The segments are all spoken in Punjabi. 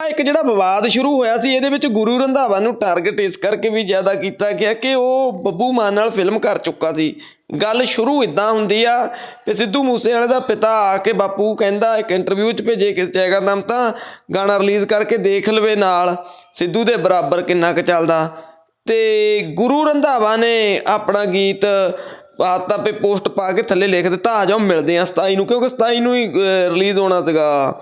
ਇੱਕ ਜਿਹੜਾ ਵਿਵਾਦ ਸ਼ੁਰੂ ਹੋਇਆ ਸੀ, ਇਹਦੇ ਵਿੱਚ ਗੁਰੂ ਰੰਧਾਵਾ ਨੂੰ ਟਾਰਗੇਟ ਇਸ ਕਰਕੇ ਵੀ ਜ਼ਿਆਦਾ ਕੀਤਾ ਗਿਆ ਕਿ ਉਹ ਬੱਬੂ ਮਾਨ ਨਾਲ ਫਿਲਮ ਕਰ ਚੁੱਕਾ ਸੀ। ਗੱਲ ਸ਼ੁਰੂ ਇਦਾਂ ਹੁੰਦੀ ਆ ਕਿ ਸਿੱਧੂ ਮੂਸੇਵਾਲੇ ਦਾ ਪਿਤਾ ਆ ਕੇ ਬਾਪੂ ਕਹਿੰਦਾ, ਇੱਕ ਇੰਟਰਵਿਊ 'ਚ ਭੇਜੇ ਕਿ ਜੈਗਾ ਨਾਮ ਤਾਂ ਗਾਣਾ ਰਿਲੀਜ਼ ਕਰਕੇ ਦੇਖ ਲਵੇ ਨਾਲ, ਸਿੱਧੂ ਦੇ ਬਰਾਬਰ ਕਿੰਨਾ ਕੁ ਚੱਲਦਾ। ਤੇ ਗੁਰੂ ਰੰਧਾਵਾ ਨੇ ਆਪਣਾ ਗੀਤ ਪਾਤਾ ਪੇ ਪੋਸਟ ਪਾ ਕੇ ਥੱਲੇ ਲਿਖ ਦਿੱਤਾ, ਆ ਜਾਓ ਮਿਲਦੇ ਆ 27 ਨੂੰ, ਕਿਉਂਕਿ 27 ਨੂੰ ਹੀ ਰਿਲੀਜ਼ ਹੋਣਾ ਸੀਗਾ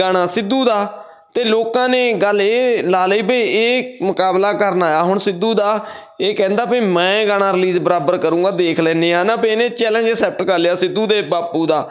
ਗਾਣਾ ਸਿੱਧੂ ਦਾ। ਤੇ ਲੋਕਾਂ ਨੇ ਗੱਲ ਇਹ ਲਾ ਲਈ ਵੀ ਇਹ ਮੁਕਾਬਲਾ ਕਰਨ ਆਇਆ। ਹੁਣ ਸਿੱਧੂ ਦਾ ਇਹ ਕਹਿੰਦਾ ਵੀ ਮੈਂ ਗਾਣਾ ਰਿਲੀਜ਼ ਬਰਾਬਰ ਕਰੂੰਗਾ, ਦੇਖ ਲੈਨੇ ਆ ਨਾ ਵੀ ਇਹਨੇ ਚੈਲੰਜ ਐਕਸੈਪਟ ਕਰ ਲਿਆ ਸਿੱਧੂ ਦੇ ਬਾਪੂ ਦਾ।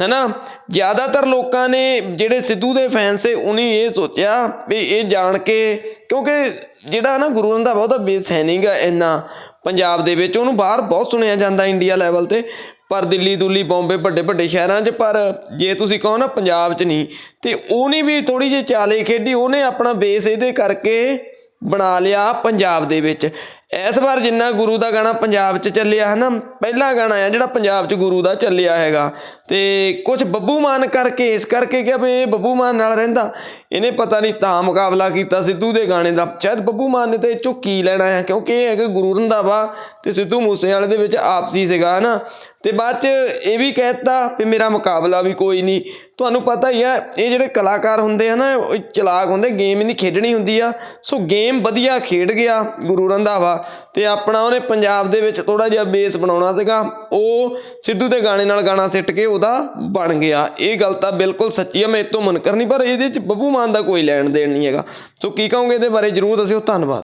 ਹੈਨਾ? ਜ਼ਿਆਦਾਤਰ ਲੋਕਾਂ ਨੇ ਜਿਹੜੇ ਸਿੱਧੂ ਦੇ ਫੈਨਸ ਸੇ ਉਹਨੇ ਇਹ ਸੋਚਿਆ ਵੀ ਇਹ ਜਾਣ ਕੇ ਕਿਉਂਕਿ ਜਿਹੜਾ ਨਾ ਗੁਰੂ ਰੰਧਾਵਾ, ਉਹਦਾ ਬੇਸ ਹੈ ਨਹੀਂਗਾ ਇੰਨਾ ਪੰਜਾਬ ਦੇ ਵਿੱਚ। ਉਹਨੂੰ ਬਾਹਰ ਬਹੁਤ ਸੁਣਿਆ ਜਾਂਦਾ ਇੰਡੀਆ ਲੈਵਲ ਤੇ। ਪਰ ਦਿੱਲੀ ਦੁੱਲੀ ਬੰਬੇ ਵੱਡੇ ਵੱਡੇ ਸ਼ਹਿਰਾਂ 'ਚ, ਪਰ ਜੇ ਤੁਸੀਂ ਕਹੋ ਨਾ ਪੰਜਾਬ 'ਚ ਨਹੀਂ, ਤੇ ਉਹਨੇ ਵੀ ਥੋੜੀ ਜਿਹੀ ਚਾਲੇ ਖੇਡੀ, ਉਹਨੇ ਆਪਣਾ ਬੇਸ ਇਹਦੇ ਕਰਕੇ ਬਣਾ ਲਿਆ ਪੰਜਾਬ ਦੇ ਵਿੱਚ। ਇਸ ਵਾਰ ਜਿੰਨਾ ਗੁਰੂ ਦਾ ਗਾਣਾ ਪੰਜਾਬ 'ਚ ਚੱਲਿਆ ਹੈ ਨਾ ਪਹਿਲਾ ਗਾਣਾ ਆ ਜਿਹੜਾ ਪੰਜਾਬ 'ਚ ਗੁਰੂ ਦਾ ਚੱਲਿਆ ਹੈਗਾ। ਤੇ ਕੁਝ ਬੱਬੂ ਮਾਨ ਕਰਕੇ, ਇਸ ਕਰਕੇ ਕਿ ਵੀ ਇਹ ਬੱਬੂ ਮਾਨ ਨਾਲ ਰਹਿੰਦਾ, ਇਹਨੇ ਪਤਾ ਨਹੀਂ ਤਾਂ ਮੁਕਾਬਲਾ ਕੀਤਾ ਸਿੱਧੂ ਦੇ ਗਾਣੇ ਦਾ। ਸ਼ਾਇਦ ਬੱਬੂ ਮਾਨ ਨੇ ਤੇ ਇਹ 'ਚੋਂ ਕੀ ਲੈਣਾ ਹੈ, ਕਿਉਂਕਿ ਇਹ ਹੈਗਾ ਗੁਰੂ ਰੰਧਾਵਾ ਤੇ ਸਿੱਧੂ ਮੂਸੇਵਾਲੇ ਦੇ ਵਿੱਚ ਆਪਸੀ ਸੀਗਾ ਨਾ ਤੇ ਬਾਅਦ ਚ ਇਹ ਵੀ ਕਹਿਤਾ ਵੀ ਮੇਰਾ ਮੁਕਾਬਲਾ ਵੀ ਕੋਈ ਨਹੀਂ ਤੁਹਾਨੂੰ ਪਤਾ ਹੀ ਆ, ਇਹ ਜਿਹੜੇ ਕਲਾਕਾਰ ਹੁੰਦੇ ਆ ਨਾ ਉਹ ਚਲਾਕ ਹੁੰਦੇ, ਗੇਮ ਨਹੀਂ ਖੇਡਣੀ ਹੁੰਦੀ ਆ। ਸੋ ਗੇਮ ਵਧੀਆ ਖੇਡ ਗਿਆ ਗੁਰੂ ਰੰਧਾਵਾ। ਤੇ ਆਪਣਾ ਉਹਨੇ ਪੰਜਾਬ ਦੇ ਵਿੱਚ ਥੋੜਾ ਜਿਹਾ ਬੇਸ ਬਣਾਉਣਾ ਸੀਗਾ। ਉਹ ਸਿੱਧੂ ਦੇ ਗਾਣੇ ਨਾਲ ਗਾਣਾ ਸਿੱਟ ਕੇ ਉਹਦਾ ਬਣ ਗਿਆ। ਇਹ ਗੱਲ ਤਾਂ ਬਿਲਕੁਲ ਸੱਚੀ ਆ, ਮੈਂ ਇਹ ਤੋਂ ਮੁਨਕਰ ਨਹੀਂ, ਪਰ ਇਹਦੇ ਚ ਬੱਬੂ ਮਾਨ ਦਾ ਕੋਈ ਲੈਣ ਦੇਣ ਨਹੀਂ ਹੈਗਾ। ਸੋ ਕੀ ਕਹੋਗੇ ਇਹਦੇ ਬਾਰੇ? ਜਰੂਰ ਦੱਸਿਓ। ਧੰਨਵਾਦ।